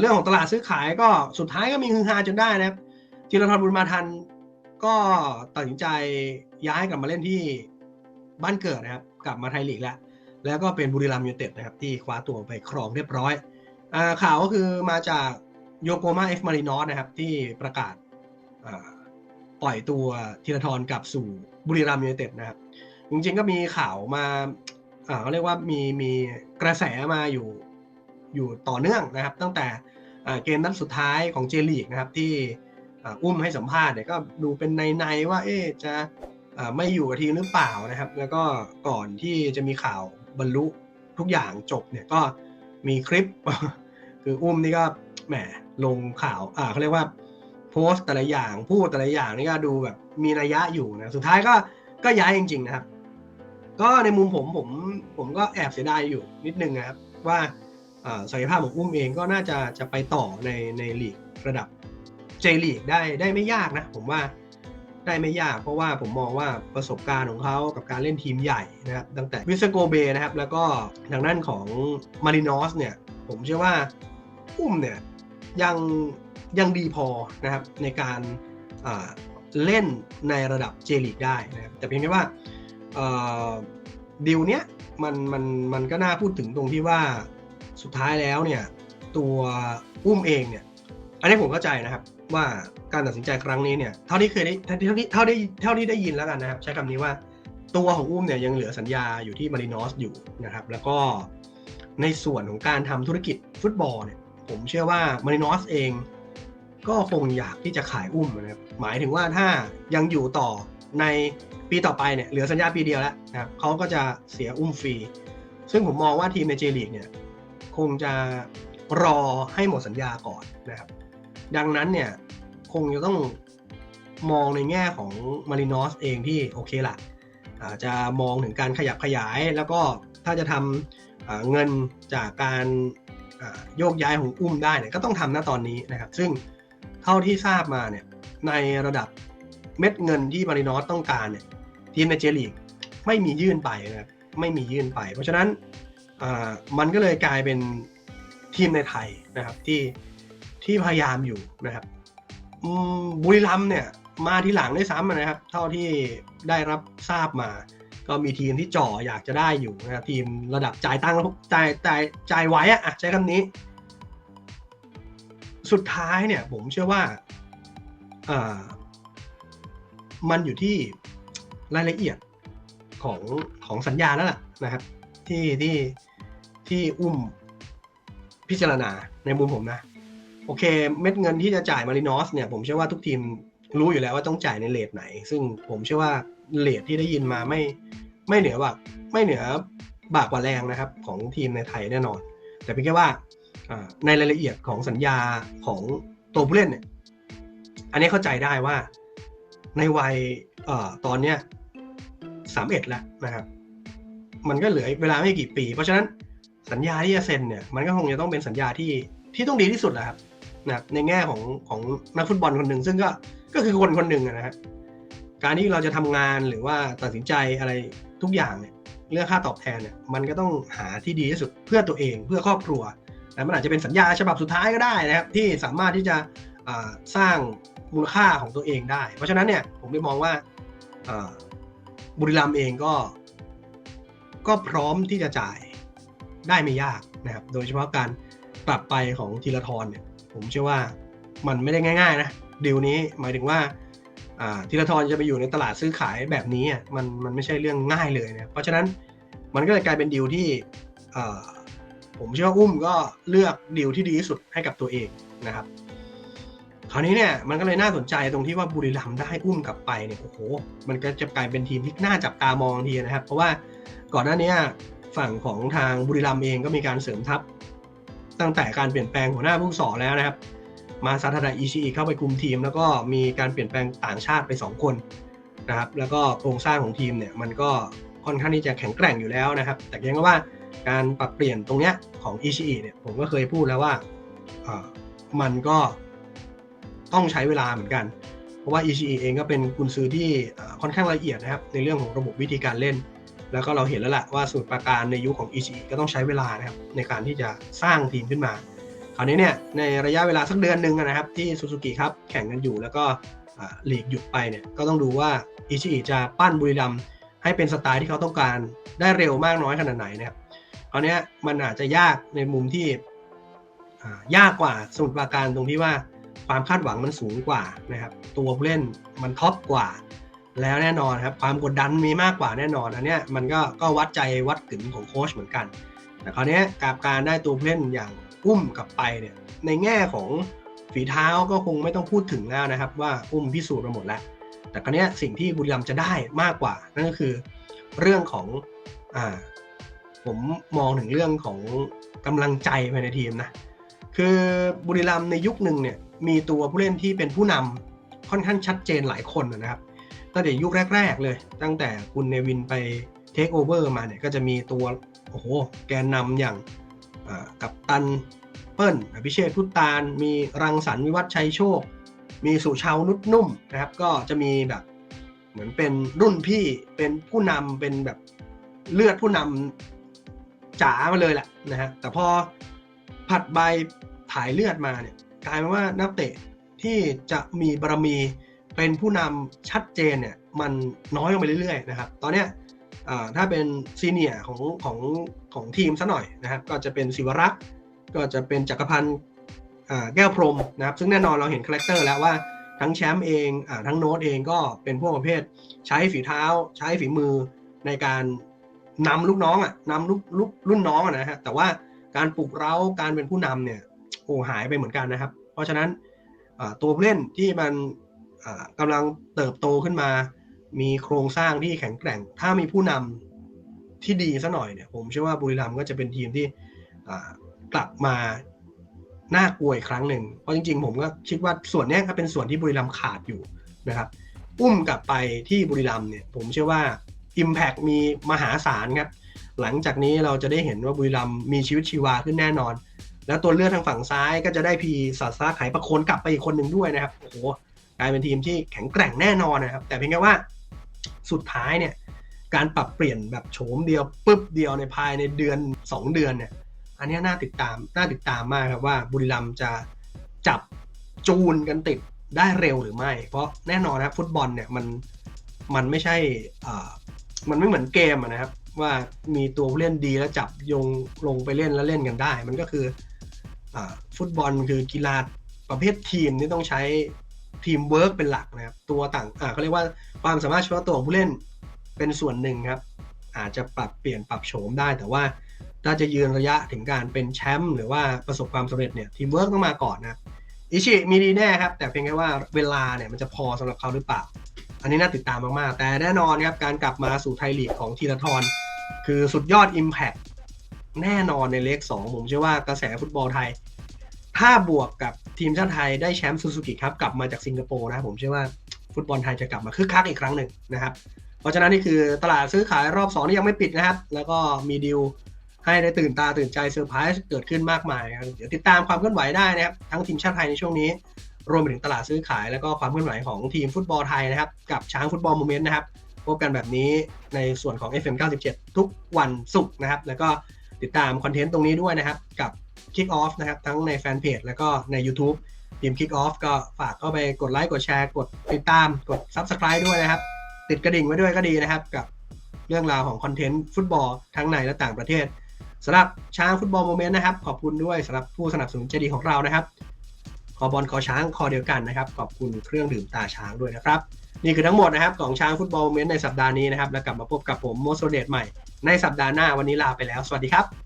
เรื่องของตลาดซื้อขายก็สุดท้ายก็มีฮือฮาจนได้นะครับธีรทรบุญมาทันก็ตัดสินใจย้ายกลับมาเล่นที่บ้านเกิดนะครับ กลับมาไทยลีกแล้วแล้วก็เป็นบุรีรัมย์ยูเต็ดนะครับ ที่คว้าตัวไปครองเรียบร้อยอข่าวก็คือมาจากโยโกมาเอฟมารินอสนะครับ ที่ประกาศปล่อยตัวธีรทรกลับสู่บุรีรัมย์ยูเต็ดนะครับจริงๆก็มีข่าวมาเขาเรียกว่ามีมีกระแสมาอยู่ อยู่ต่อเนื่องนะครับ ตั้งแต่เกมนัดสุดท้ายของเจลีกนะครับที่อุ้มให้สัมภาษณ์เนี่ยก็ดูเป็นในๆว่าเอ๊จะไม่อยู่กับทีมหรือเปล่านะครับ แล้วก็ก่อนที่จะมีข่าวบรรลุทุกอย่างจบเนี่ยก็มีคลิป คืออุ้มนี่ก็แหมลงข่าวอ่าเขาเรียกว่าโพสต์แต่ละอย่างพูดแต่ละอย่างนี่ก็ดูแบบมีนัยยะอยู่นะสุดท้ายก็ก็ย้ายจริง ๆ นะครับ ก็ในมุมผมผมผมก็แอบเสียดายอยู่นิดนึงนะครับว่า ศักยภาพของอุ้มเองก็น่าจะจะไปต่อในในลีกระดับเจลีกได้ได้ไม่ยากนะ ผมว่าได้ไม่ยากเพราะว่าผมมองว่าประสบการณ์ของเขากับการเล่นทีมใหญ่นะครับตั้งแต่วิสโกเบนะครับ แล้วก็ทางด้านของมารินอสเนี่ย ผมเชื่อว่าอุ้มเนี่ยยังยังดีพอนะครับในการเล่นในระดับเจลีกได้นะครับแต่เพียงแค่ว่าดีลเนี้ยมันมันมันก็น่าพูดถึงตรงที่ว่า สุดท้ายแล้วเนี่ยตัวอุ้มเองเนี่ยอันนี้ผมเข้าใจนะครับว่าการตัดสินใจครั้งนี้เนี่ยเท่าที่เคยได้เท่าที่เท่าที่เท่าที่ได้ยินแล้วกันนะครับ ใช้คำนี้ว่าตัวของอุ้มเนี่ยยังเหลือสัญญาอยู่ที่มารินอสอยู่นะครับ แล้วก็ในส่วนของการทำธุรกิจฟุตบอลเนี่ยผมเชื่อว่ามารินอสเอง ก็คงอยากที่จะขายอุ้มนะครับหมายถึงว่าถ้ายังอยู่ต่อในปีต่อไปเนี่ยเหลือสัญญาปีเดียวแล้วนะครับเขาก็จะเสียอุ้มฟรี ซึ่งผมมองว่าทีมในเจลีกเนี่ย คงจะรอให้หมดสัญญาก่อนนะครับ ดังนั้นเนี่ยคงจะต้องมองในแง่ของมารินอสเองที่โอเคละอาจจะมองถึงการขยับขยาย แล้วก็ถ้าจะทำเงินจากการโยกย้ายของอุ้มได้เนี่ยก็ต้องทำณตอนนี้นะครับ ซึ่งเท่าที่ทราบมาเนี่ยในระดับเม็ดเงินที่มารินอสต้องการเนี่ยทีมในเจลีกไม่มียื่นไปนะครับไม่มียื่นไป เพราะฉะนั้น มันก็เลยกลายเป็นทีมในไทยนะครับที่ที่พยายามอยู่นะครับบุรีรัมเนี่ยมาทีหลังด้วยซ้ำนะครับ เท่าที่ได้รับทราบมา ก็มีทีมที่จ่ออยากจะได้อยู่นะครับทีมระดับจ่ายตังจ่ายจ่ายจ่ายไว้อะอะใช้คำนี้ สุดท้ายเนี่ยผมเชื่อว่าอ่ามันอยู่ที่รายละเอียดของของสัญญาแล้วล่ะนะครับ ที่ที่ ที่อุ้มพิจารณาในมุมผมนะ โอเค เม็ดเงินที่จะจ่ายมารินอสเนี่ยผมเชื่อว่าทุกทีมรู้อยู่แล้วว่าต้องจ่ายในเลทไหน ซึ่งผมเชื่อว่าเลทที่ได้ยินมาไม่ไม่เหนือว่าไม่เหนือบากกว่าแรงนะครับ ของทีมในไทยแน่นอน แต่เพียงแค่ว่าในรายละเอียดของสัญญาของตัวผู้เล่นเนี่ย อันนี้เข้าใจได้ว่าในวัยอตอนเนี้ยสามเอ็ดแล้วนะครับ มันก็เหลือเวลาไม่กี่ปี เพราะฉะนั้น สัญญาที่จะเซ็นเนี่ยมันก็คงจะต้องเป็นสัญญาที่ที่ต้องดีที่สุดแหละครับนะในแง่ของของนักฟุตบอลคนหนึ่งซึ่งก็ก็คือคนคนหนึ่งอะนะครับการที่เราจะทำงานหรือว่าตัดสินใจอะไรทุกอย่างเนี่ยเรื่องค่าตอบแทนเนี่ยมันก็ต้องหาที่ดีที่สุดเพื่อตัวเองเพื่อครอบครัวแต่มันอาจจะเป็นสัญญาฉบับสุดท้ายก็ได้นะครับที่สามารถที่จะสร้างมูลค่าของตัวเองได้ เพราะฉะนั้นเนี่ยผมได้มองว่าบุรีรัมย์เองก็ ก็พร้อมที่จะจ่าย ได้ไม่ยากนะครับ โดยเฉพาะการกลับไปของธีรทรเนี่ย ผมเชื่อว่ามันไม่ได้ง่าย ๆ นะดีลนี้หมายถึงว่าอ่าธีรทรจะไปอยู่ในตลาดซื้อขายแบบนี้อะมันมันไม่ใช่เรื่องง่ายเลยนะเพราะฉะนั้นมันก็เลยกลายเป็นดีลที่ผมเชื่อว่าอุ้มก็เลือกดีลที่ดีที่สุดให้กับตัวเองนะครับ คราวนี้เนี่ยมันก็เลยน่าสนใจตรงที่ว่าบุรีรัมย์ได้อุ้มกลับไปเนี่ยโอ้โหมันก็จะกลายเป็นทีมที่น่าจับตามองทีนะครับ เพราะว่าก่อนหน้านี้ ฝั่งของทางบุรีรัมย์เองก็มีการเสริมทัพ ตั้งแต่การเปลี่ยนแปลงหัวหน้าผู้สอนแล้วนะครับ มาซาทาดาอิชิอิเข้าไปคุมทีม แล้วก็มีการเปลี่ยนแปลงต่างชาติไป 2 คนนะครับ แล้วก็โครงสร้างของทีมเนี่ยมันก็ค่อนข้างที่จะแข็งแกร่งอยู่แล้วนะครับ แต่ยังก็ว่าการปรับเปลี่ยนตรงเนี้ยของอิชิอิเนี่ยผมก็เคยพูดแล้วว่ามันก็ต้องใช้เวลาเหมือนกัน เพราะว่าอิชิอิเองก็เป็นกุนซือที่ค่อนข้างละเอียดนะครับในเรื่องของระบบวิธีการเล่น แล้วก็เราเห็นแล้วแหละว่าสูตรประการในยุคของอิชิก็ต้องใช้เวลานะครับในการที่จะสร้างทีมขึ้นมา คราวนี้เนี่ยในระยะเวลาสักเดือนหนึ่งนะครับ ที่ซูซูกิครับแข่งกันอยู่แล้วก็อ่าลีกหยุดไปเนี่ยก็ต้องดูว่าอิชิจะปั้นบุรีรัมให้เป็นสไตล์ที่เขาต้องการได้เร็วมากน้อยขนาดไหนนะครับคราวนี้มันอาจจะยากในมุมที่ยากกว่าสมุทรปราการตรงที่ว่าความคาดหวังมันสูงกว่านะครับตัวผู้เล่นมันท็อปกว่า แล้วแน่นอนครับความกดดันมีมากกว่าแน่นอนอันเนี้ยมันก็ก็วัดใจวัดกึ่นของโค้ชเหมือนกัน แต่คราวนี้กับการได้ตัวผู้เล่นอย่างอุ้มกลับไปเนี่ยในแง่ของฝีเท้าก็คงไม่ต้องพูดถึงแล้วนะครับ ว่าอุ้มพิสูจน์มาหมดแล้ว แต่คราวนี้สิ่งที่บุรีรัมย์จะได้มากกว่า นั่นก็คือเรื่องของอ่าผมมองถึงเรื่องของกำลังใจภายในทีมนะคือบุรีรัมย์ในยุคหนึ่งเนี่ยมีตัวผู้เล่นที่เป็นผู้นำค่อนข้างชัดเจนหลายคนนะครับ ตั้งแต่ยุคแรก ๆ เลย ตั้งแต่คุณเนวินไปเทคโอเวอร์มาเนี่ยก็จะมีตัวโอ้โหแกนนำอย่างกับตันเปิ้ลอภิเชษพุตตาน มีรังสรรค์วิวัฒน์ชัยโชค มีสุชาวนุชนุ่มนะครับ ก็จะมีแบบเหมือนเป็นรุ่นพี่เป็นผู้นำเป็นแบบเลือดผู้นำจ๋ามาเลยแหละนะฮะแต่พอผัดใบถ่ายเลือดมาเนี่ยกลายเป็นว่านักเตะที่จะมีบารมี เป็นผู้นำชัดเจนเนี่ยมันน้อยลงไปเรื่อยๆนะครับ ตอนเนี้ยถ้าเป็นซีเนียของของของทีมซะหน่อยนะครับ ก็จะเป็นศิวรักษ์ก็จะเป็นจักรพันธ์แก้วพรมนะครับ ซึ่งแน่นอนเราเห็นคาแรคเตอร์แล้วว่าทั้งแชมป์เองอทั้งโน้ตเองก็เป็นพวกประเภทใช้ฝีเท้า ใช้ฝีมือในการนำลูกน้องอะนำลูกลูกรุ่นน้องอะนะฮะแต่ว่าการปลุกเร้าการเป็นผู้นำเนี่ยโอ้หายไปเหมือนกันนะครับ เพราะฉะนั้นตัวเล่นที่มัน กำลังเติบโตขึ้นมา มีโครงสร้างที่แข็งแกร่ง ถ้ามีผู้นำที่ดีซะหน่อยเนี่ยผมเชื่อว่าบุรีรัมย์ก็จะเป็นทีมที่กลับมาน่ากลัวอีกครั้งหนึ่ง เพราะจริงๆ ผมก็คิดว่าส่วนนี้ก็เป็นส่วนที่บุรีรัมย์ขาดอยู่นะครับอุ้มกลับไปที่บุรีรัมย์เนี่ยผมเชื่อว่า Impact มีมหาศาลครับ หลังจากนี้เราจะได้เห็นว่าบุรีรัมย์มีชีวิตชีวาขึ้นแน่นอน แล้วตัวเลือดทางฝั่งซ้ายก็จะได้พีศาสตราไขประโคนกลับไปอีกคนหนึ่งด้วยนะครับโอ้โห กลายเป็นทีมที่แข็งแกร่งแน่นอนนะครับ แต่เพียงแค่ว่าสุดท้ายเนี่ยการปรับเปลี่ยนแบบโฉมเดียวปุ๊บเดียวในภายในเดือน 2 เดือนเนี่ย อันนี้น่าติดตามน่าติดตามมากครับว่าบุรีรัมย์จะจับจูนกันติดได้เร็วหรือไม่ เพราะแน่นอนนะฟุตบอลเนี่ยมันมันไม่ใช่อ่ามันไม่เหมือนเกมะนะครับ ว่ามีตัวผู้เล่นดีแล้วจับยงลงไปเล่นแล้วเล่นกันได้ มันก็คืออฟุตบอลคือกีฬาประเภททีมที่ต้องใช้ ทีมเวิร์กเป็นหลักนะครับ ตัวต่างอ่าเขาเรียกว่าความสามารถเฉพาะตัวของผู้เล่นเป็นส่วนหนึ่งครับ อาจจะปรับเปลี่ยนปรับโฉมได้ แต่ว่าถ้าจะยืนระยะถึงการเป็นแชมป์หรือว่าประสบความสำเร็จเนี่ยทีมเวิร์กต้องมาก่อนนะอิชิมีดีแน่ครับ แต่เพียงแค่ว่าเวลาเนี่ยมันจะพอสำหรับเขาหรือเปล่า อันนี้น่าติดตามมากๆ แต่แน่นอนครับการกลับมาสู่ไทยลีกของธีรทรคือสุดยอด Impact แน่นอนในเลข2ผมเชื่อว่ากระแสฟุตบอลไทย ถ้าบวกกับ ทีมชาติไทยได้แชมป์ซูซูกิครับกลับมาจากสิงคโปร์นะผมเชื่อว่าฟุตบอลไทยจะกลับมาคึกคักอีกครั้งหนึ่งนะครับ เพราะฉะนั้นนี่คือตลาดซื้อขายรอบ2ที่ยังไม่ปิดนะครับ แล้วก็มีดีลให้ได้ตื่นตาตื่นใจเซอร์ไพรส์เกิดขึ้นมากมายครับเดี๋ยวติดตามความเคลื่อนไหวได้นะครับทั้งทีมชาติไทยในช่วงนี้ รวมไปถึงตลาดซื้อขายแล้วก็ความเคลื่อนไหวของทีมฟุตบอลไทยนะครับกับช้างฟุตบอลโมเมนต์นะครับพบกันแบบนี้ในส่วนของ FM 97 ทุกวันศุกร์นะครับ แล้วก็ติดตามคอนเทนต์ตรงนี้ด้วยนะครับ กับ Kick Off นะครับ ทั้งในแฟนเพจแล้วก็ใน YouTube ทีม Kick Off ก็ฝากเข้าไปกดไลค์กดแชร์กดติดตามกด Subscribe ด้วยนะครับ ติดกระดิ่งไว้ด้วยก็ดีนะครับ กับเรื่องราวของคอนเทนต์ฟุตบอลทั้งในและต่างประเทศสำหรับช้างฟุตบอลโมเมนต์นะครับ ขอบคุณด้วยสำหรับผู้สนับสนุนใจดีของเรานะครับคอบอลคอช้างคอเดียวกันนะครับ ขอบคุณเครื่องดื่มตาช้างด้วยนะครับ นี่คือทั้งหมดนะครับของช้างฟุตบอลโมเมนต์ในสัปดาห์นี้นะครับ แล้วกลับมาพบกับผมโมโซเดตใหม่ในสัปดาห์หน้าวันนี้ลาไปแล้ว สวัสดีครับ